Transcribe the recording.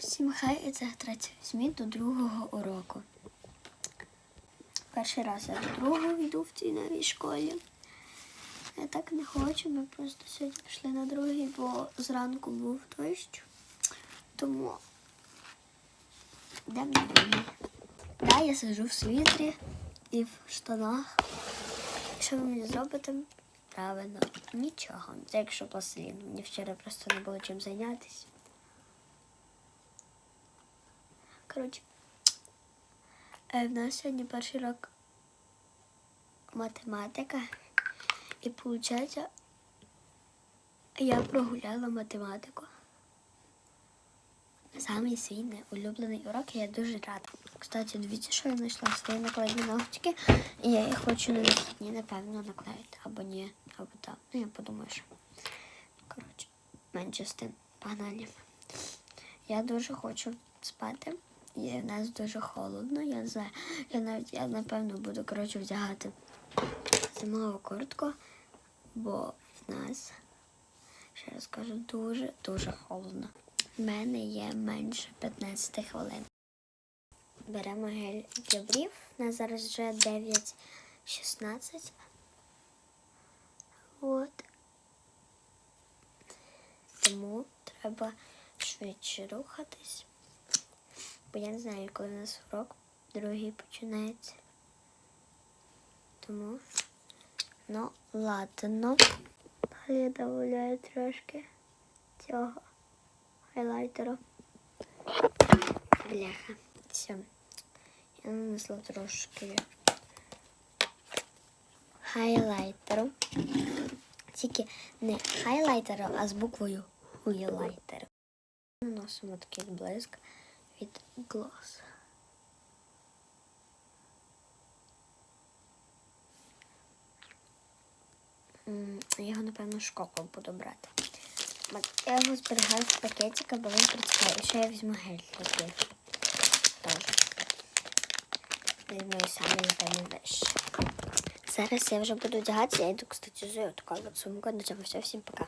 Всім хай і це третій змін до другого уроку. Перший раз я до другого йду в цій новій школі. Я так не хочу, ми просто сьогодні пішли на другий, бо зранку був дощ. Тому йдемо на другий. Да, я сиджу в світрі і в штанах. Що ви мені зробите? Правильно, нічого. Це якщо пластилін. Мені вчора просто не було чим зайнятися. Коротше, е, в нас сьогодні перший рок математика. І виходить, я прогуляла математику. Самий свій улюблений урок, я дуже рада. Кстати, дивіться, що я знайшла свої накладні ногтики, я їх хочу на вихідні, напевно, наклеїти. Або ні, або так. Ну, я подумаю, що. Коротше, менше з тим. Погнали. Я дуже хочу спати. І в нас дуже холодно. Я за я навіть я напевно буду коротше вдягати зимову куртку, бо в нас, ще раз кажу, дуже дуже холодно. В мене є менше 15 хвилин. Беремо гель для брів. У нас зараз вже 9.16. От. Тому треба швидше рухатись. Бо я не знаю, коли у нас урок другий починається. Тому, ну, ладно. Далі я додаю трошки цього хайлайтеру. Бляха. Все. Я нанесла трошки хайлайтеру. Тільки не хайлайтеру, а з буквою хуйлайтер. Наносимо такий блиск від Gloss. Я його, напевно, в школу буду брати. Я його зберігаю в пакетиках, бо він притікає. І ще я візьму гель такий. Теж. Візьму і саме, напевно, вище. Зараз я вже буду одягатися. Я йду, кстати, зою така от сумка. До цього все. Всім пока.